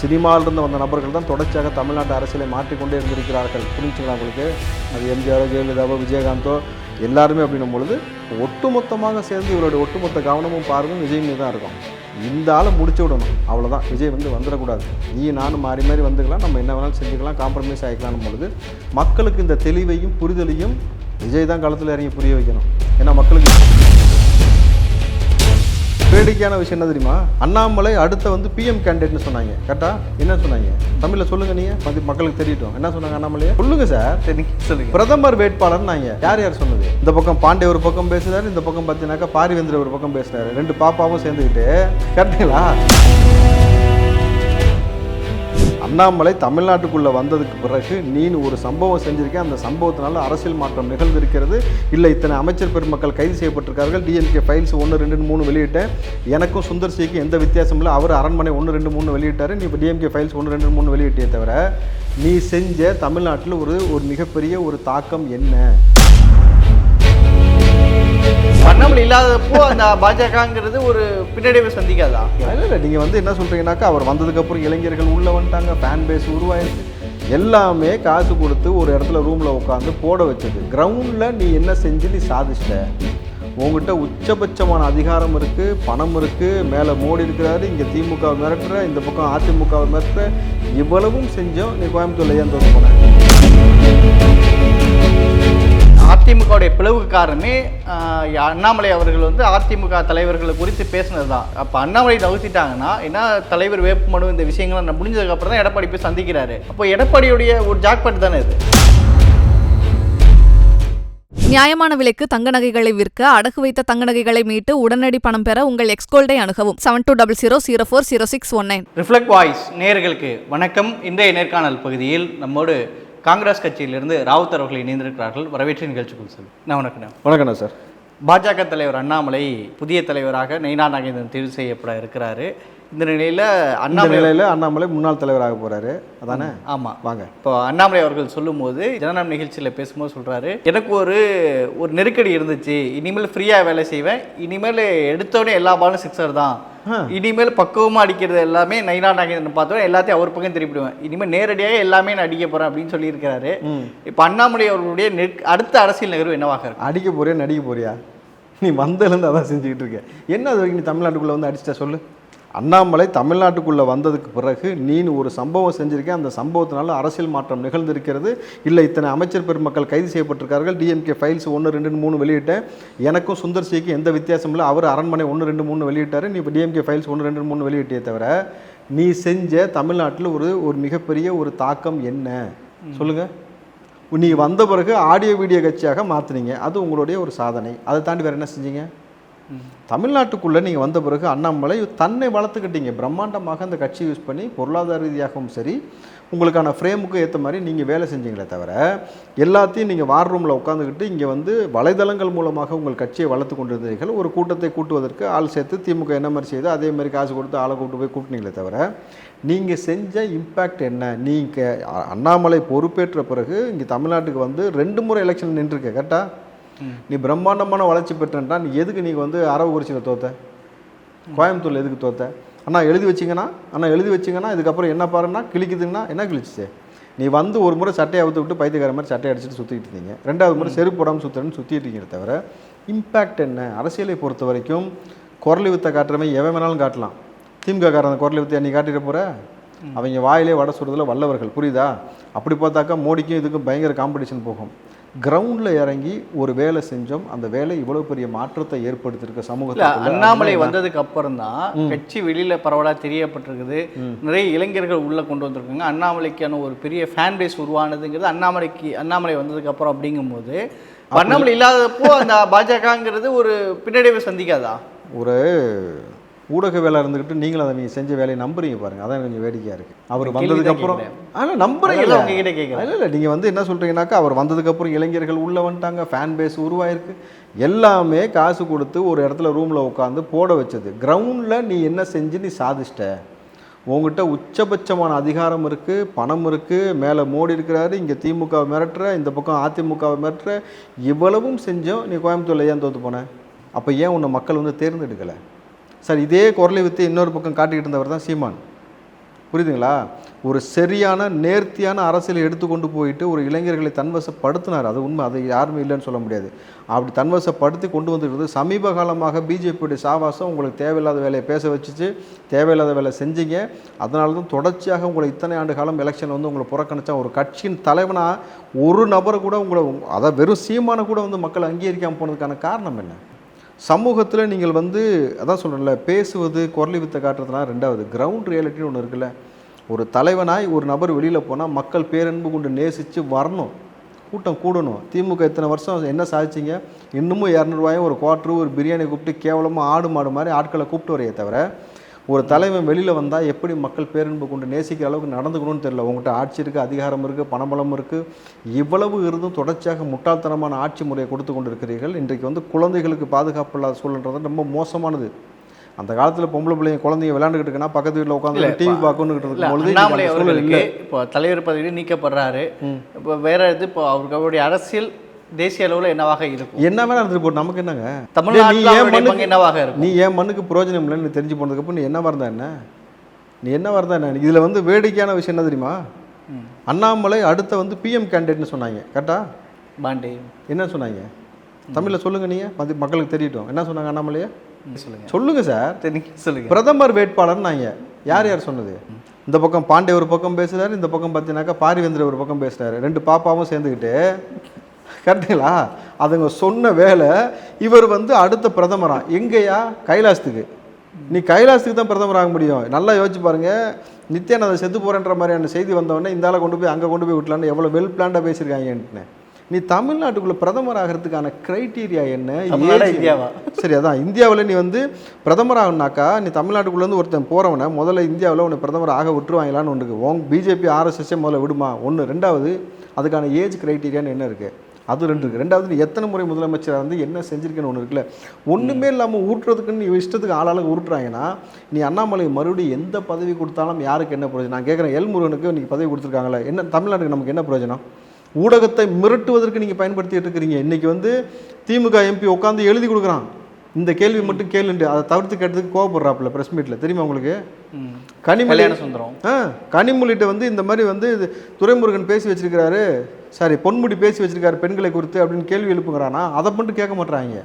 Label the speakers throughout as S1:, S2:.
S1: சினிமாவிலிருந்து வந்த நபர்கள் தான் தொடர்ச்சியாக தமிழ்நாட்டு அரசியலை மாற்றிக்கொண்டே இருந்திருக்கிறார்கள். புரிஞ்சுங்களா உங்களுக்கு? அது எம்ஜிஆரோ ஜெயலலிதாவோ விஜயகாந்தோ எல்லாருமே அப்படின்னும் பொழுது ஒட்டுமொத்தமாக சேர்ந்து இவருடைய ஒட்டுமொத்த கவனமும் பார்வையும் விஜய் மீது தான் இருக்கும். இந்த ஆளை முடிச்சு விடணும். அவ்வளோதான் விஜய் வந்து வந்துடக்கூடாது. நீ நானும் மாறி மாறி வந்துக்கலாம். நம்ம என்ன வேணாலும் செஞ்சுக்கலாம். காம்ப்ரமைஸ் ஆகிக்கலாம்னு பொழுது மக்களுக்கு இந்த தெளிவையும் புரிதலையும் விஜய் தான் களத்தில் இறங்கி புரிய வைக்கணும். ஏன்னா மக்களுக்கு வேடிக்கையான விஷயம் என்ன தெரியுமா? அண்ணாமலை அடுத்த வந்து பிஎம் கேண்டிடேட்னு சொன்னாங்க. கரெக்டா என்ன சொன்னாங்க? தமிழில் சொல்லுங்க நீங்க. மக்களுக்கு தெரியட்டும். என்ன சொன்னாங்க அண்ணாமலையே? சொல்லுங்க சார்.
S2: சொல்லுங்க.
S1: பிரதமர் வேட்பாளர் நாங்க யார் யார் சொன்னது? இந்த பக்கம் பாண்டே ஒரு பக்கம் பேசுறாரு இந்த பக்கம் பார்த்தீங்கன்னாக்கா பாரிவேந்தர் ஒரு பக்கம் பேசுறாரு. ரெண்டு பாப்பாவும் சேர்ந்துக்கிட்டு கரெக்டுங்களா அண்ணாமலை தமிழ்நாட்டுக்குள்ளே வந்ததுக்கு பிறகு நீ ஒரு சம்பவம் செஞ்சுருக்கேன். அந்த சம்பவத்தினால அரசியல் மாற்றம் நிகழ்ந்திருக்கிறது. இல்லை இத்தனை அமைச்சர் பெருமக்கள் கைது செய்யப்பட்டிருக்கார்கள். டிஎம்கே ஃபைல்ஸ் ஒன்று ரெண்டு மூணு வெளியிட்டேன். எனக்கும் சுந்தர் சிக்கு எந்த வித்தியாசமும் இல்லை. அவர் அரண்மனை ஒன்று ரெண்டு மூணு வெளியிட்டார். நீ இப்போ டிஎம்கே ஃபைல்ஸ் ஒன்று ரெண்டு மூணு வெளியிட்டே தவிர நீ செஞ்ச தமிழ்நாட்டில் ஒரு ஒரு மிகப்பெரிய ஒரு தாக்கம் என்ன?
S2: அண்ணாமலை இல்லாதப்போ அந்த பாஜகங்கிறது ஒரு பின்னடைவை சந்திக்காதா?
S1: இல்லை இல்லை நீங்கள் வந்து என்ன சொல்கிறீங்கன்னாக்கா அவர் வந்ததுக்கப்புறம் இளைஞர்கள் உள்ளே வந்துட்டாங்க ஃபேன் பேஸ் உருவாயிருக்கு எல்லாமே காசு கொடுத்து ஒரு இடத்துல ரூமில் உட்காந்து போட வச்சது. கிரவுண்டில் நீ என்ன செஞ்சு நீ சாதிச்சிட்ட? உங்ககிட்ட உச்சபட்சமான அதிகாரம் இருக்குது பணம் இருக்குது மேலே மோடி இருக்கிறாரு இங்கே திமுக மிரட்டுற இந்த பக்கம் அதிமுக மிரட்டுற இவ்வளவும் செஞ்சோம் நீ கோயம்புத்தூர்ல ஏன் தோற்று போன?
S2: அதிமுகவுடைய பிளவுக்கு காரணமே அண்ணாமலை அவர்கள் வந்து அதிமுக தலைவர்களை குறித்து பேசினது தான் அப்போ அண்ணாமலை தவிர்த்திட்டாங்கன்னா என்ன தலைவர் வேட்புமனு இந்த விஷயங்கள் முடிஞ்சதுக்கு அப்புறம் தான் எடப்பாடி போய் சந்திக்கிறாரு. அப்போ எடப்பாடியுடைய ஒரு ஜாக்பாட் தானே இது?
S3: நியாயமான விலைக்கு தங்க நகைகளை விற்க அடகு வைத்த தங்க நகைகளை மீட்டு உடனடி பணம் பெற உங்கள் எக்ஸ்கோல்டை அணுகவும். Seven two double zero zero four zero six one nine
S2: reflect voice நேயர்களுக்கு வணக்கம். இன்றைய நேர்காணல் பகுதியில் நம்மோடு காங்கிரஸ் கட்சியிலிருந்து ராவுத் அவர்கள் இணைந்திருக்கிறார்கள். வரவேற்று நிகழ்ச்சிக்குள் செல்லும் நான் வணக்கம்
S1: வணக்கண்ணா சார்.
S2: பாஜக தலைவர் அண்ணாமலை புதிய தலைவராக நயினா நாகேந்திரன் தேர்வு செய்யப்பட இருக்கிறாரு. இந்த நிலையில அண்ணாமலை
S1: நிலையில் அண்ணாமலை முன்னாள் தலைவராக போகிறாரு அதானே?
S2: ஆமா.
S1: வாங்க.
S2: இப்போ அண்ணாமலை அவர்கள் சொல்லும்போது ஜனநாயக நிகழ்ச்சியில் பேசும்போது சொல்றாரு எனக்கு ஒரு ஒரு நெருக்கடி இருந்துச்சு. இனிமேல் ஃப்ரீயா வேலை செய்வேன். இனிமேல் எடுத்தோடனே எல்லா பாலும் சிக்ஸர் தான். இனிமேல் பக்குவமா அடிக்கிறது எல்லாமே நைனா நாகேந்திரன் பார்த்தோம் எல்லாத்தையும் அவர் பக்கம் திருப்பிடுவேன். இனிமேல் நேரடியாக எல்லாமே நான் அடிக்க போறேன் அப்படின்னு சொல்லியிருக்கிறாரு. இப்போ அண்ணாமலை அவர்களுடைய நெருக்- அடுத்த அரசியல் நகர்வு என்னவாக இருக்கும்?
S1: அடிக்க போறியா நடிக்க போறியா? நீ வந்ததுலேருந்து அதான் செஞ்சுக்கிட்டு இருக்க. என்ன அது வரைக்கும் நீ தமிழ்நாட்டுக்குள்ளே வந்து அடிச்சிட்ட சொல்லு. அண்ணாமலை தமிழ்நாட்டுக்குள்ளே வந்ததுக்கு பிறகு நீ ஒரு சம்பவம் செஞ்சிருக்கேன். அந்த சம்பவத்தினால அரசியல் மாற்றம் நிகழ்ந்திருக்கிறது. இல்லை இத்தனை அமைச்சர் பெருமக்கள் கைது செய்யப்பட்டிருக்கார்கள். டிஎம்கே ஃபைல்ஸ் ஒன்று ரெண்டு மூணு வெளியிட்டேன். எனக்கும் சுந்தர் சிக்கு எந்த வித்தியாசமும் இல்லை. அவர் அரண்மனை ஒன்று ரெண்டு மூணு வெளியிட்டாரு. நீ இப்போ டிஎம்கே ஃபைல்ஸ் ஒன்று ரெண்டு மூணு வெளியிட்டே தவிர நீ செஞ்ச தமிழ்நாட்டில் ஒரு ஒரு மிகப்பெரிய ஒரு தாக்கம் என்ன? சொல்லுங்கள் நீ வந்த பிறகு ஆடியோ வீடியோ கட்சியாக மாற்றுனீங்க அது உங்களுடைய ஒரு சாதனை. அதை தாண்டி வேறு என்ன செஞ்சீங்க? தமிழ்நாட்டுக்குள்ளே நீங்கள் வந்த பிறகு அண்ணாமலை தன்னை வளர்த்துக்கிட்டீங்க. பிரம்மாண்டமாக அந்த கட்சி யூஸ் பண்ணி பொருளாதார ரீதியாகவும் சரி உங்களுக்கான ஃப்ரேமுக்கு ஏற்ற மாதிரி நீங்கள் வேலை செஞ்சீங்களே தவிர எல்லாத்தையும் நீங்கள் வார் ரூமில் உட்காந்துக்கிட்டு இங்கே வந்து வலைதளங்கள் மூலமாக உங்கள் கட்சியை வளர்த்து கொண்டிருந்தீர்கள். ஒரு கூட்டத்தை கூட்டுவதற்கு ஆள் சேர்த்து திமுக என்ன மாதிரி செய்து அதே மாதிரி காசு கொடுத்து ஆளை கூட்டு போய் கூட்டினீங்களே தவிர நீங்கள் செஞ்ச இம்பேக்ட் என்ன? நீங்கள் அண்ணாமலை பொறுப்பேற்ற பிறகு இங்கே தமிழ்நாட்டுக்கு வந்து ரெண்டு முறை எலெக்ஷன் நின்றுருக்க கரெக்டாக நீ பிரம்மாண்டமான வளர்ச்சி பெற்றேன்டா நீ எதுக்கு நீங்கள் வந்து அரவக்குறிச்சியில் தோத்த? கோயம்புத்தூரில் எதுக்கு தோத்த? அண்ணா எழுதி வச்சிங்கன்னா அண்ணா எழுதி வச்சிங்கன்னா இதுக்கப்புறம் என்ன பாருன்னா கிழிக்குதுன்னா என்ன கிழிச்சிச்சு? நீ வந்து ஒரு முறை சட்டையை அவுத்து விட்டு பைத்தியக்கார மாதிரி சட்டையை அடிச்சுட்டு சுற்றிக்கிட்டு இருந்தீங்க. ரெண்டாவது முறை செருப்பு போடாமல் சுற்றுறேன்னு சுற்றிட்டு இருக்கீங்க தவிர இம்பேக்ட் என்ன? அரசியலை பொறுத்த வரைக்கும் குரல் வித்தை காட்டுறவன் எவன் வேணாலும் காட்டலாம். திமுக காரன் குரல் வித்தை நீ காட்டிட போகிற அவங்க வாயிலே வடை சுடுறதுல வல்லவர்கள். புரியுதா? அப்படி பார்த்தாக்கா மோடிக்கும் இதுக்கும் பயங்கர காம்படிஷன் போகும். கிரவுண்டில் இறங்கி ஒரு வேலை செஞ்சோம். அந்த வேலை இவ்வளோ பெரிய மாற்றத்தை ஏற்படுத்தியிருக்க சமூகத்தில்
S2: அண்ணாமலை வந்ததுக்கு அப்புறம் தான் கட்சி வெளியில பரவலா தெரியப்பட்டிருக்குது. நிறைய இளைஞர்கள் உள்ள கொண்டு வந்திருக்காங்க. அண்ணாமலைக்கான ஒரு பெரிய ஃபேன் பேஸ் உருவானதுங்கிறது அண்ணாமலைக்கு அண்ணாமலை வந்ததுக்கு அப்புறம் அப்படிங்கும்போது அண்ணாமலை இல்லாதப்போ அந்த பாஜகங்கிறது ஒரு பின்னடைவை சந்திக்காதா?
S1: ஒரு ஊடக வேலை இருந்துக்கிட்டு நீங்களும் அதை நீங்கள் செஞ்ச வேலையை நம்புறீங்க பாருங்க. அதான் கொஞ்சம் வேடிக்கையாக இருக்குது அவர்
S2: கேள்வி
S1: வந்ததுக்கு
S2: தான்
S1: அப்புறம்
S2: கேட்கிறேன்.
S1: ஆனால் நம்புறீங்க
S2: அதனால உங்ககிட்ட.
S1: இல்லை இல்லை நீங்கள் வந்து என்ன சொல்கிறீங்கன்னாக்கா அவர் வந்ததுக்கப்புறம் இளைஞர்கள் உள்ளே வந்துட்டாங்க ஃபேன் பேஸ் உருவாயிருக்கு. எல்லாமே காசு கொடுத்து ஒரு இடத்துல ரூமில் உட்காந்து போட வச்சது. கிரவுண்டில் நீ என்ன செஞ்சு நீ சாதிச்சிட்ட? உங்ககிட்ட உச்சபட்சமான அதிகாரம் இருக்குது பணம் இருக்குது மேலே மோடி இருக்கிறாரு இங்கே திமுக மிரட்டுற இந்த பக்கம் அதிமுக மிரட்டுற இவ்வளவும் செஞ்சோம் நீ கோயம்புத்தூர்ல ஏன் தோற்று போன? அப்போ ஏன் உன்னை மக்கள் வந்து தேர்ந்தெடுக்கலை? சார் இதே குரலை வித்து இன்னொரு பக்கம் காட்டிக்கிட்டு இருந்தவர் தான் சீமான். புரியுதுங்களா? ஒரு சரியான நேர்த்தியான அரசியலை எடுத்துக்கொண்டு போயிட்டு ஒரு இளைஞர்களை தன்வசப்படுத்தினார். அது உண்மை. அது யாருமே இல்லைன்னு சொல்ல முடியாது. அப்படி தன்வசப்படுத்தி கொண்டு வந்துருக்கிறது சமீப காலமாக பிஜேபியுடைய சாவாசம் உங்களுக்கு தேவையில்லாத வேலையை பேச வச்சுச்சு. தேவையில்லாத வேலை செஞ்சீங்க. அதனால தான் தொடர்ச்சியாக உங்களை இத்தனை ஆண்டு காலம் எலெக்ஷன் வந்து உங்களை புறக்கணிச்சா ஒரு கட்சியின் தலைவனாக ஒரு நபரை கூட உங்களை அதை வெறும் சீமான கூட வந்து மக்கள் அங்கீகரிக்காமல் போனதுக்கான காரணம் என்ன? சமூகத்தில் நீங்கள் வந்து அதான் சொல்கிறேன்ல பேசுவது குரலி வித்தை காட்டுறதுலாம் ரெண்டாவது கிரவுண்ட் ரியாலிட்டின்னு ஒன்று இருக்குல்ல. ஒரு தலைவனாய் ஒரு நபர் வெளியில் போனால் மக்கள் பேரன்பு கொண்டு நேசித்து வரணும் கூட்டம் கூடணும். திமுக இத்தனை வருஷம் என்ன சாதிச்சிங்க? இன்னமும் இரநூறுவாயும் ஒரு குவாட்ரு ஒரு பிரியாணி கூப்பிட்டு கேவலமாக ஆடு மாடு மாதிரி ஆட்களை கூப்பிட்டு வரையே தவிர ஒரு தலைவன் வெளியில் வந்தால் எப்படி மக்கள் பேரன்பு கொண்டு நேசிக்கிற அளவுக்கு நடந்துக்கணும்னு தெரியல. உங்கள்கிட்ட ஆட்சி இருக்குது அதிகாரம் இருக்குது பணபலம் இருக்குது இவ்வளவு இருந்தும் தொடர்ச்சியாக முட்டாள்தனமான ஆட்சி முறையை கொடுத்து கொண்டு இருக்கிறீர்கள் இன்றைக்கு வந்து குழந்தைகளுக்கு பாதுகாப்பு இல்லாத சூழல்ன்றது ரொம்ப மோசமானது. அந்த காலத்தில் பொம்பளை பிள்ளைங்க குழந்தைங்க விளையாண்டுக்கிட்டு இருக்குன்னா பக்கத்து வீட்டில் உட்காந்து டிவி பார்க்கணுக்கிட்டு சூழல்
S2: அவர்களுக்கு இப்போ தலைவர் பதவி நீக்கப்படுறாரு. இப்போ வேற இது இப்போ அவருக்கு அவருடைய அரசியல் தேசிய அளவுல என்னவாக இருக்கும்?
S1: என்ன வேணா இருந்துட்டு போட்டு நமக்கு என்னங்க?
S2: தமிழ்நாட்டில்
S1: நீ ஏன் மண்ணுக்கு-
S2: என்னவாக இருக்கும்?
S1: நீ என் மண்ணுக்கு பிரயோஜனம் இல்லைன்னு தெரிஞ்சு போனதுக்கப்புறம் நீ என்ன வரதா என்ன? நீ என்ன வரதா என்ன? இதில் வந்து வேடிக்கையான விஷயம் என்ன தெரியுமா? அண்ணாமலை அடுத்த வந்து பிஎம் கேண்டிடேட்னு சொன்னாங்க. கரெக்டா?
S2: பாண்டி.
S1: என்ன சொன்னாங்க? தமிழில் சொல்லுங்க நீங்கள் மக்களுக்கு தெரியட்டும். என்ன சொன்னாங்க அண்ணாமலையே?
S2: சொல்லுங்க.
S1: சொல்லுங்க சார்.
S2: சரி, நீங்க சொல்லுங்க.
S1: பிரதமர் வேட்பாளர்னாங்க. யார் யார் சொன்னது? இந்த பக்கம் பாண்டே ஒரு பக்கம் பேசுறாரு இந்த பக்கம் பார்த்தீங்கன்னாக்கா பாரிவேந்தர் ஒரு பக்கம் பேசுறாரு. ரெண்டு பாப்பாவும் சேர்ந்துக்கிட்டு கரெக்டுங்களா? அதுங்க சொன்ன வேலை இவர் வந்து அடுத்த பிரதமரா? எங்கேயா? கைலாசத்துக்கு. நீ கைலாசத்துக்கு தான் பிரதமர் ஆக முடியும். நல்லா யோசிச்சு பாருங்க. நித்யானந்த செத்து போறேன்ற மாதிரியான செய்தி வந்தவொடனே இந்த ஆளை கொண்டு போய் அங்கே கொண்டு போய் விட்டலான்னு எவ்வளோ வெல் பிளான்டாக பேசியிருக்காங்கன்னு நீ தமிழ்நாட்டுக்குள்ள பிரதமர் ஆகிறதுக்கான கிரைட்டீரியா என்ன?
S2: இந்தியாவா?
S1: சரி அதான். இந்தியாவில் நீ வந்து பிரதமர் ஆகணுனாக்கா நீ தமிழ்நாட்டுக்குள்ளேருந்து ஒருத்தன் போகிறவனை முதல்ல இந்தியாவில் உன்னை பிரதமர் ஆக விட்டுருவாங்களான்னு ஒன்று இருக்கு. உன் பிஜேபி ஆர்எஸ்எஸ்ஸே முதல்ல விடுமா? ஒன்று ரெண்டாவது அதுக்கான ஏஜ் கிரைட்டீரியான்னு என்ன இருக்குது அது ரெண்டு இருக்குது ரெண்டாவது நீ எத்தனை முறை முதலமைச்சராக இருந்து என்ன செஞ்சிருக்கேன்னு ஒன்று இருக்குல்ல. ஒன்றுமே இல்லாமல் ஊட்டுறதுக்குன்னு நீ இஷ்டத்துக்கு ஆளாளுக்கு ஊட்டுறாங்கன்னா நீ அண்ணாமலை மறுபடியும் எந்த பதவி கொடுத்தாலும் யாருக்கு என்ன பிரயோஜனம்? நான் கேட்குறேன் எல் முருகனுக்கு இன்னைக்கு பதவி கொடுத்துருக்காங்களே என்ன தமிழ்நாட்டுக்கு நமக்கு என்ன பிரயோஜனம்? ஊடகத்தை மிரட்டுவதற்கு நீங்கள் பயன்படுத்திட்டு இருக்கிறீங்க. இன்றைக்கி வந்து திமுக எம்பி உட்காந்து எழுதி கொடுக்குறான். இந்த கேள்வி மட்டும் கேளுண்டு அதை தவிர்த்து கேட்டதுக்கு கோவப்படுறாப்புல ப்ரெஸ் மீட்டில் தெரியுமா உங்களுக்கு. கனிமொழி
S2: சுந்தரம்.
S1: ஆ கனிமொழிகிட்ட வந்து இந்த மாதிரி வந்து துரைமுருகன் பேசி வச்சிருக்கிறாரு. சாரி பொன்முடி பேசி வச்சிருக்காரு பெண்களை குறித்து அப்படின்னு கேள்வி எழுப்புங்கிறானா? அதை மட்டும் கேட்க மாட்றாங்க.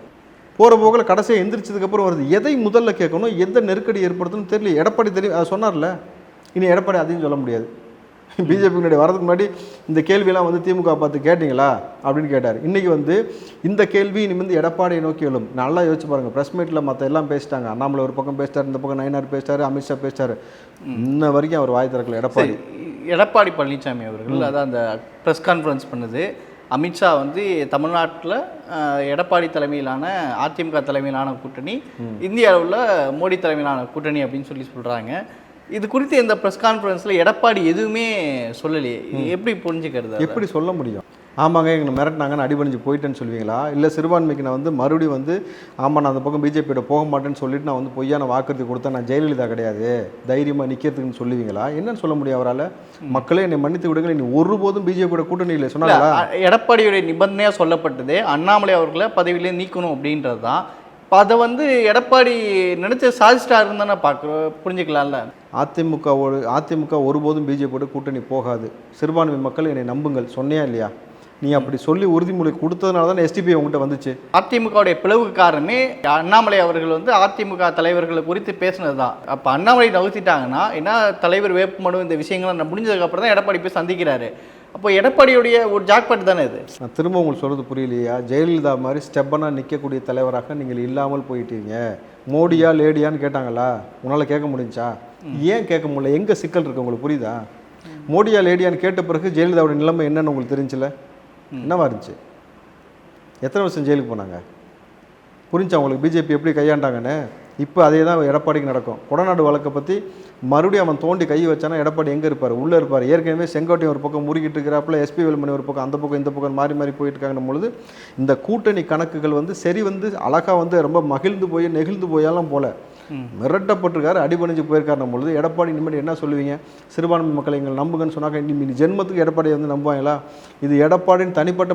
S1: போகிற போக்கில் கடைசியாக எந்திரிச்சதுக்கப்புறம் வருது. எதை முதல்ல கேட்கணும்? எந்த நெருக்கடி ஏற்படுத்தணும் தெரியல. எடப்பாடி தெரியும் அதை சொன்னார்ல. இனி எடப்பாடி அதையும் சொல்ல முடியாது. பிஜேபியினுடைய வரதுக்கு முன்னாடி இந்த கேள்வியெல்லாம் வந்து திமுக பார்த்து கேட்டிங்களா? அப்படின்னு கேட்டார். இன்றைக்கி வந்து இந்த கேள்வி இனி வந்து எடப்பாடியை நோக்கி எழும். நல்லா யோசிச்சு பாருங்கள் ப்ரெஸ் மீட்டில் மற்ற எல்லாம் பேசிட்டாங்க. அண்ணாமலை ஒரு பக்கம் பேசிட்டார் இந்த பக்கம் நயனார் பேசிட்டாரு அமித்ஷா பேசிட்டாரு. இன்ன வரைக்கும் அவர் வாய் திறக்கல எடப்பாடி.
S2: எடப்பாடி பழனிசாமி அவர்கள் அதான் அந்த ப்ரெஸ் கான்ஃபரன்ஸ் பண்ணுது. அமித்ஷா வந்து தமிழ்நாட்டில் எடப்பாடி தலைமையிலான அதிமுக தலைமையிலான கூட்டணி இந்திய அளவில் மோடி தலைமையிலான கூட்டணி அப்படின்னு சொல்லி சொல்கிறாங்க இது குறித்து இந்த ப்ரெஸ் கான்ஃபரன்ஸில் எடப்பாடி எதுவுமே சொல்லலையே. எப்படி புரிஞ்சுக்கிறது?
S1: எப்படி சொல்ல முடியும்? ஆமாங்க எங்களை மிரட்டினாங்க நான் அடிபணிஞ்சு போயிட்டேன்னு சொல்லுவீங்களா? இல்லை சிறுபான்மைக்கு நான் வந்து மறுபடியும் வந்து ஆமாம் நான் அந்த பக்கம் பிஜேபியோட போக மாட்டேன்னு சொல்லிட்டு நான் வந்து பொய்யான வாக்குறுதி கொடுத்தேன் நான் ஜெயலலிதா கிடையாது. தைரியமாக நிற்கிறதுக்குன்னு சொல்லுவீங்களா? என்னன்னு சொல்ல முடியும் அவரால்? மக்களே என்னை மன்னித்து விடுங்கள். நீ ஒருபோதும் பிஜேபியோட கூட்டணி இல்லை. சொன்னாங்களா?
S2: எடப்பாடியுடைய நிபந்தனையாக சொல்லப்பட்டது அண்ணாமலை அவர்களை பதவியிலே நீக்கணும் அப்படின்றது தான். இப்போ அதை வந்து எடப்பாடி நினைச்ச சாதிச்சிட்டாருன்னு தானே பார்க்குறோம் புரிஞ்சுக்கலாம்ல?
S1: அதிமுகவோடு அதிமுக ஒருபோதும் பிஜேபியோட கூட்டணி போகாது. சிறுபான்மை மக்கள் என்னை நம்புங்கள். சொன்னியா இல்லையா? நீ அப்படி சொல்லி உறுதிமொழி கொடுத்ததுனால தான் எஸ்டிபி உங்ககிட்ட வந்துச்சு.
S2: அதிமுகவுடைய பிளவுக்கு காரணமே அண்ணாமலை அவர்கள் வந்து அதிமுக தலைவர்களை குறித்து பேசினது தான். அப்போ அண்ணாமலை நகர்த்திட்டாங்கன்னா என்ன தலைவர் வேட்புமனு இந்த விஷயங்கள்லாம் முடிஞ்சதுக்கு அப்புறம் தான் எடப்பாடி போய் சந்திக்கிறாரு. அப்போ எடப்பாடியுடைய ஒரு ஜாக்பாட் தானே இது?
S1: நான் திரும்ப உங்களுக்கு சொல்கிறது புரியலையா. ஜெயலலிதா மாதிரி ஸ்டெப்பனாக நிற்கக்கூடிய தலைவராக நீங்கள் இல்லாமல் போயிட்டீங்க. மோடியா லேடியான்னு கேட்டாங்களா? உன்னால் கேட்க முடிஞ்சா? ஏன் கேட்க முடியல? எங்கே சிக்கல் இருக்கு உங்களுக்கு புரியுதா? மோடியா லேடியான்னு கேட்ட பிறகு ஜெயலலிதாவோட நிலைமை என்னன்னு உங்களுக்கு தெரிஞ்சுல? என்னவா இருந்துச்சு? எத்தனை வருஷம் ஜெயிலுக்கு போனாங்க? புரிஞ்சா உங்களுக்கு? பிஜேபி எப்படி கையாண்டாங்கன்னு? இப்போ அதே தான் எடப்பாடிக்கு நடக்கும். கொடநாடு வழக்கை பற்றி மறுபடியும் அவன் தோண்டி கை வச்சானா எடப்பாடி எங்கே இருப்பார்? உள்ளே இருப்பார். ஏற்கனவே செங்கோட்டையன் ஒரு பக்கம் முறுக்கிட்டு இருக்கிறாப்புல எஸ்பி வேலுமணி ஒரு பக்கம் அந்த பக்கம் இந்த பக்கம் மாறி மாறி போயிட்டு இருக்காங்கன்னும் பொழுது இந்த கூட்டணி கணக்குகள் வந்து சரி வந்து அழகாக வந்து ரொம்ப மகிழ்ந்து போய் நெகிழ்ந்து போயாலும் போல. மிரட்டப்பட்டிருக்காரு அடிபணிஞ்சு போயிருக்காருன்னும் பொழுது. எடப்பாடி இனிமேல் என்ன சொல்லுவீங்க? சிறுபான்மை மக்களை எங்கள் நம்புங்கன்னு சொன்னாக்க இனி ஜென்மத்துக்கு எடப்பாடியை வந்து நம்புவாங்களா? இது எடப்பாடின்னு தனிப்பட்ட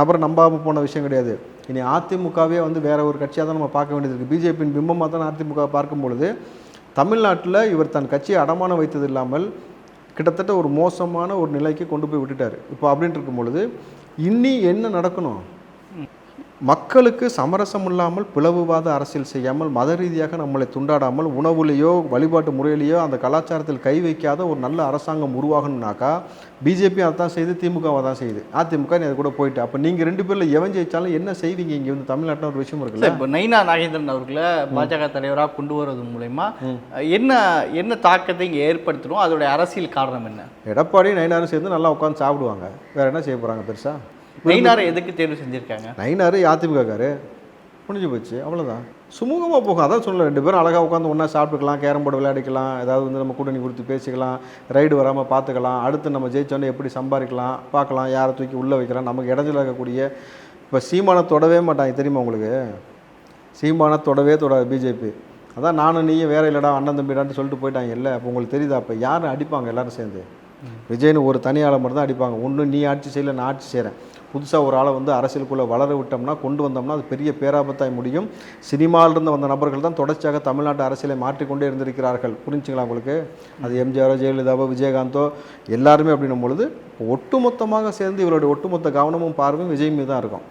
S1: நபரை நம்பாமல் போன விஷயம் கிடையாது. இனி அதிமுகவே வந்து வேற ஒரு கட்சியாக தான் நம்ம பார்க்க வேண்டியது இருக்குது பிஜேபியின் பிம்பமாக தான் அதிமுக பார்க்கும் பொழுது தமிழ்நாட்டில் இவர் தன் கட்சியை அடமானம் வைத்தது இல்லாமல் கிட்டத்தட்ட ஒரு மோசமான ஒரு நிலைக்கு கொண்டு போய் விட்டுட்டார். இப்போ அப்படின்ட்டு இருக்கும் பொழுது இன்னி என்ன நடக்கணும்? மக்களுக்கு சமரசம் இல்லாமல் பிளவுவாத அரசியல் செய்யாமல் மத ரீதியாக நம்மளை துண்டாடாமல் உணவுலேயோ வழிபாட்டு முறையிலேயோ அந்த கலாச்சாரத்தில் கை வைக்காத ஒரு நல்ல அரசாங்கம் உருவாகணும்னாக்கா பிஜேபி அதை தான் செய்யுது திமுகவை தான் செய்யுது அதிமுக அது கூட போயிட்டு. அப்போ நீங்கள் ரெண்டு பேரில் எவன் ஜெயிச்சாலும் என்ன செய்வீங்க? இங்கே வந்து தமிழ்நாட்டில் ஒரு விஷயம் இருக்குல்ல?
S2: இப்போ நைனா நாகேந்திரன் அவர்களை பாஜக தலைவராக கொண்டு வர்றது மூலயமா என்ன என்ன தாக்கத்தை இங்கே ஏற்படுத்தணும் அதோடைய அரசியல் காரணம் என்ன?
S1: எடப்பாடி நயினாரும் சேர்ந்து நல்லா உட்காந்து சாப்பிடுவாங்க. வேற என்ன செய்ய போகிறாங்க பெருசா?
S2: நைனாரை எதுக்கு தேர்வு செஞ்சிருக்காங்க?
S1: நயினாரு அதிமுகக்காரு முடிஞ்சு போச்சு அவ்வளோதான் சுமூகமாக போகும். அதான் சொல்லல ரெண்டு பேரும் அழகாக உட்காந்து ஒன்றா சாப்பிட்டுக்கலாம் கேரம் போர்டு விளையாடிக்கலாம் ஏதாவது வந்து நம்ம கூட்டணி கொடுத்து பேசிக்கலாம் ரைடு வராமல் பார்த்துக்கலாம் அடுத்து நம்ம ஜெயிச்சோன்னே எப்படி சம்பாதிக்கலாம் பார்க்கலாம் யாரை தூக்கி உள்ளே வைக்கலாம் நமக்கு இடைஞ்சல இருக்கக்கூடிய இப்போ சீமானை தொடவே மாட்டாங்க. தெரியுமா உங்களுக்கு? சீமானை தொடவே தொடாது பிஜேபி. அதான் நானும் நீயும் வேற இல்லைடா அண்ணன் தம்பிடான்னு சொல்லிட்டு போயிட்டாங்க. இல்லை அப்போ உங்களுக்கு தெரியுதா? அப்போ யாரும் அடிப்பாங்க? எல்லாரும் சேர்ந்து. விஜய்னு ஒரு தனி ஆளை மட்டும் தான் அடிப்பாங்க. ஒன்று நீ ஆட்சி செய்யல நான் ஆட்சி செய்கிறேன் புதுசாக ஒரு ஆளை வந்து அரசியலுக்குள்ளே வளர விட்டோம்னா கொண்டு வந்தோம்னா அது பெரிய பேராபத்தாய் முடியும். சினிமாவிலிருந்து வந்த நபர்கள் தான் தொடர்ச்சியாக தமிழ்நாட்டு அரசியலை மாற்றிக்கொண்டே இருந்திருக்கிறார்கள். புரிஞ்சுங்களா உங்களுக்கு? அது எம்ஜிஆரோ ஜெயலலிதாவோ விஜயகாந்தோ எல்லாருமே அப்படின்னும் பொழுது ஒட்டுமொத்தமாக சேர்ந்து இவருடைய ஒட்டுமொத்த கவனமும் பார்வையும் விஜய் மீது தான் இருக்கும்.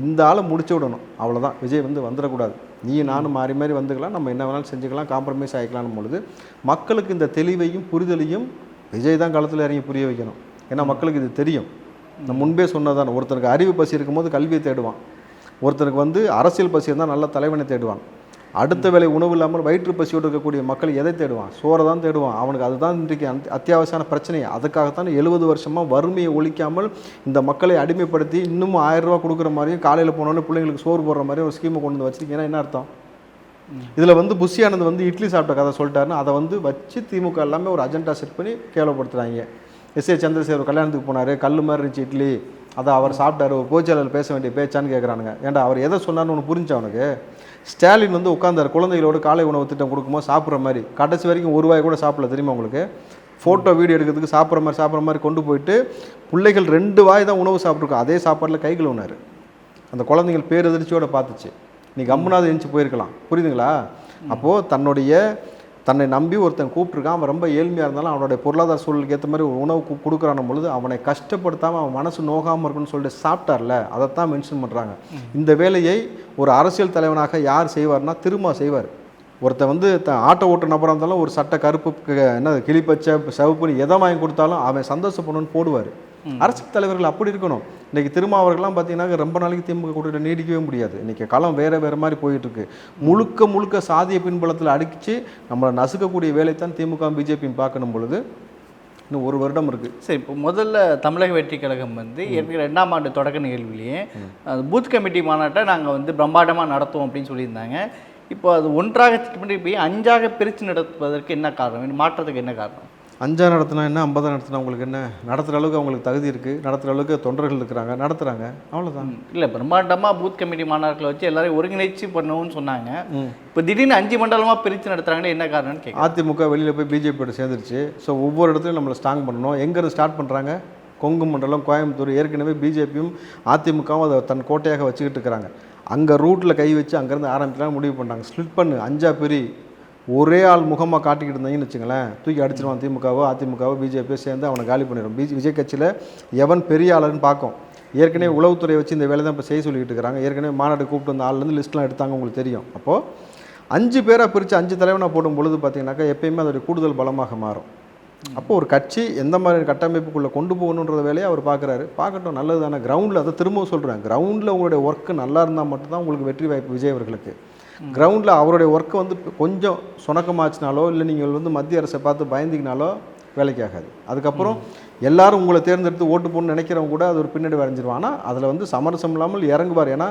S1: இந்த ஆளை முடிச்சு விடணும். அவ்வளோதான் விஜய் வந்து வந்துடக்கூடாது. நீ நானும் மாறி மாறி வந்துக்கலாம். நம்ம என்ன வேணாலும் செஞ்சுக்கலாம் காம்ப்ரமைஸ் ஆகிக்கலாம்னு பொழுது மக்களுக்கு இந்த தெளிவையும் புரிதலையும் விஜய் தான் களத்தில் இறங்கி புரிய வைக்கணும். ஏன்னா மக்களுக்கு இது தெரியும். நான் முன்பே சொன்னதான் ஒருத்தனுக்கு அறிவு பசி இருக்கும்போது கல்வியை தேடுவான். ஒருத்தனுக்கு வந்து அரசியல் பசி இருந்தால் நல்ல தலைவனை தேடுவான். அடுத்த வேலை உணவு இல்லாமல் வயிற்று பசியோடு இருக்கக்கூடிய மக்கள் எதை தேடுவான்? சோறை தான் தேடுவான். அவனுக்கு அதுதான் இன்றைக்கு அந் அத்தியாவசியான பிரச்சனை அதுக்காகத்தான் எழுபது வருஷமாக வறுமையை ஒழிக்காமல் இந்த மக்களை அடிமைப்படுத்தி இன்னமும் ஆயிரம் கொடுக்குற மாதிரியும் காலையில் போனோன்னு பிள்ளைங்களுக்கு சோறு போடுற மாதிரியும் ஒரு ஸ்கீமை கொண்டு வந்து வச்சிருக்கீங்கன்னா என்ன அர்த்தம்? இதில் வந்து புஷி ஆனந்த் வந்து இட்லி சாப்பிட்ட கதை சொல்லிட்டாருன்னு அதை வந்து வச்சு திமுக எல்லாமே ஒரு அஜெண்டா செட் பண்ணி கேவலப்படுத்துகிறாங்க எஸ் ஏ சந்திரசேகர் கல்யாணத்துக்கு போனார் கல் மாதிரி இருந்துச்சு இட்லி. அதை அவர் சாப்பிட்டாரு ஒரு பொதுச்செயலாளர் பேச வேண்டிய பேச்சான்னு கேட்குறானுங்க ஏன்டா அவர் எதை சொன்னார்னு ஒன்று புரிஞ்சு அவனுக்கு ஸ்டாலின் வந்து உட்காந்தார் குழந்தைகளோட காலை உணவு திட்டம் கொடுக்கும்போது சாப்பிட்ற மாதிரி. கடைசி வரைக்கும் ஒரு ரூபாய் கூட சாப்பிடல தெரியுமா உங்களுக்கு? ஃபோட்டோ வீடியோ எடுக்கிறதுக்கு சாப்பிட்ற மாதிரி சாப்பிட்ற மாதிரி கொண்டு போயிட்டு பிள்ளைகள் ரெண்டு வாய் தான் உணவு சாப்பிட்ருக்கோம் அதே சாப்பாட்டில் கை கழுவுனாரு. அந்த குழந்தைகள் பேரதிர்ச்சியோடு பார்த்துச்சு. நீ கம்முனாவது எழுந்து போயிருக்கலாம். புரியுதுங்களா? அப்போது தன்னுடைய தன்னை நம்பி ஒருத்தன் கூப்பிட்ருக்கான் அவன் ரொம்ப ஏழ்மையாக இருந்தாலும் அவனுடைய பொருளாதார சூழலுக்கு ஏற்ற மாதிரி ஒரு உணவு கொடுக்குறான பொழுது அவனை கஷ்டப்படுத்தாமல் அவன் மனசு நோகாமல் இருக்குன்னு சொல்லிட்டு சாப்பிட்டார்ல அதைத்தான் மென்ஷன் பண்ணுறாங்க இந்த வேலையை ஒரு அரசியல் தலைவனாக யார் செய்வார்னா திரும்ப செய்வார். ஒருத்தன் வந்து த ஆட்டோ ஓட்டு நபராக இருந்தாலும் ஒரு சட்டை கருப்பு என்ன கிளிப்பச்சை சிவப்புன்னு எதை வாங்கி கொடுத்தாலும் அவன் சந்தோஷப்படணும்னு போடுவார். அரசியல் தலைவர்கள் அப்படி இருக்கணும். இன்னைக்கு திருமாவர்கள்லாம் பார்த்தீங்கன்னா ரொம்ப நாளைக்கு திமுக கூட்டத்தில் நீடிக்கவே முடியாது. இன்னைக்கு களம் வேற வேற மாதிரி போயிட்டு இருக்கு முழுக்க முழுக்க சாதிய பின்புலத்தில் அடிச்சு நம்மளை நசுக்கக்கூடிய வேலைத்தான் திமுக பிஜேபியும் பார்க்கணும் பொழுது இன்னும் ஒரு வருடம் இருக்கு.
S2: சரி இப்போ முதல்ல தமிழக வெற்றி கழகம் வந்து ஏற்கனவே ரெண்டாம் ஆண்டு தொடக்க நிகழ்வுலேயே அது பூத் கமிட்டி மாநாட்டை நாங்கள் வந்து பிரம்மாண்டமாக நடத்துவோம் அப்படின்னு சொல்லியிருந்தாங்க. இப்போ அது ஒன்றாக திட்டமிட்டு போய் அஞ்சாக பிரித்து நடத்துவதற்கு என்ன காரணம்? மாற்றத்துக்கு என்ன காரணம்?
S1: அஞ்சா நடத்தினா என்ன ஐம்பதா நடத்தினா உங்களுக்கு என்ன? நடத்துகிற அளவுக்கு அவங்களுக்கு தகுதி இருக்குது நடத்துகிற அளவுக்கு தொண்டர்கள் இருக்கிறாங்க. நடத்துகிறாங்க அவ்வளோதான்
S2: இல்லை பிரம்மாண்டமாக பூத் கமிட்டி மாநாட்டில் வச்சு எல்லாரையும் ஒருங்கிணைச்சு பண்ணணும்னு சொன்னாங்க. இப்போ திடீர்னு அஞ்சு மண்டலமாக பிரித்து நடத்துறாங்கன்னா என்ன காரணம்னு கேட்குறேன்
S1: அதிமுக வெளியில் போய் பிஜேபியோட சேர்ந்துருச்சு. ஸோ ஒவ்வொரு இடத்துலையும் நம்மளை ஸ்ட்ராங் பண்ணணும். எங்கேருந்து ஸ்டார்ட் பண்ணுறாங்க கொங்கு மண்டலம் கோயம்புத்தூர் ஏற்கனவே பிஜேபியும் அதிமுகவும் அதை தன் கோட்டையாக வச்சுக்கிட்டு இருக்கிறாங்க. அங்கே ரூட்டில் கை வச்சு அங்கேருந்து ஆரம்பிக்கலாம் முடிவு பண்ணாங்க ஸ்ப்ளிட் பண்ணு. அஞ்சா பெரி ஒரே ஆள் முகமாக காட்டிக்கிட்டு இருந்தீங்கன்னு வச்சுங்களேன் தூக்கி அடிச்சிருவான் திமுகவோ அதிமுகவோ பிஜேபியோ சேர்ந்து அவனை காலி பண்ணிடும் பிஜே விஜய் கட்சியில் எவன் பெரிய ஆளுன்னு பார்க்கும். ஏற்கனவே உளவுத்துறை வச்சு இந்த வேலை தான் இப்போ செய்ய சொல்லிக்கிட்டு இருக்கிறாங்க ஏற்கனவே மாநாடு கூப்பிட்டு வந்த ஆள்லேருந்து லிஸ்ட்லாம் எடுத்தாங்க உங்களுக்கு தெரியும். அப்போது அஞ்சு பேராக பிரித்து அஞ்சு தலைவனாக போடும் பொழுது பார்த்தீங்கன்னாக்கா எப்பயுமே அதோடைய கூடுதல் பலமாக மாறும். அப்போ ஒரு கட்சி எந்த மாதிரி கட்டமைப்புக்குள்ளே கொண்டு போகணுன்ற வேலையை அவர் பார்க்குறாரு பார்க்கட்டும் நல்லது தானே கிரவுண்டில் அதை திரும்பவும் சொல்கிறேன் கிரவுண்டில் உங்களுடைய ஒர்க்கு நல்லா இருந்தால் மட்டும்தான் உங்களுக்கு வெற்றி வாய்ப்பு விஜய் அவர்களுக்கு. கிரவுண்டில் அவருடைய ஒர்க்கை வந்து கொஞ்சம் சுணக்கமாச்சுனாலோ இல்லை நீங்கள் வந்து மத்திய அரசை பார்த்து பயந்தீங்கனாலோ வேலைக்கு ஆகாது. அதுக்கப்புறம் எல்லாரும் உங்களை தேர்ந்தெடுத்து ஓட்டு போடணும்னு நினைக்கிறவங்க கூட அது ஒரு பின்னாடி வரைஞ்சிருவான் ஆனால் அதில் வந்து சமரசம் இல்லாமல் இறங்குவார். ஏன்னா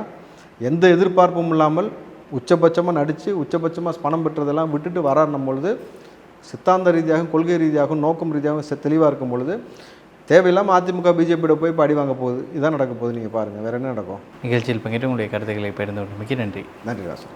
S1: எந்த எதிர்பார்ப்பும் இல்லாமல் உச்சபட்சமாக நடித்து உச்சபட்சமாக பணம் பெற்றதெல்லாம் விட்டுட்டு வராருன்னும் பொழுது சித்தாந்த ரீதியாகவும் கொள்கை ரீதியாகவும் நோக்கம் ரீதியாகவும் தெளிவாக இருக்கும் பொழுது தேவையில்லாமல் அதிமுக பிஜேபியோட போய் படி வாங்க போகுது. இதான் நடக்க போகுது. நீங்கள் பாருங்கள் வேறு என்ன நடக்கும்?
S2: நிகழ்ச்சியில் பங்கேற்று உங்களுடைய கருத்துக்களை பகிர்ந்து மிக்க நன்றி.
S1: நன்றி ராசன்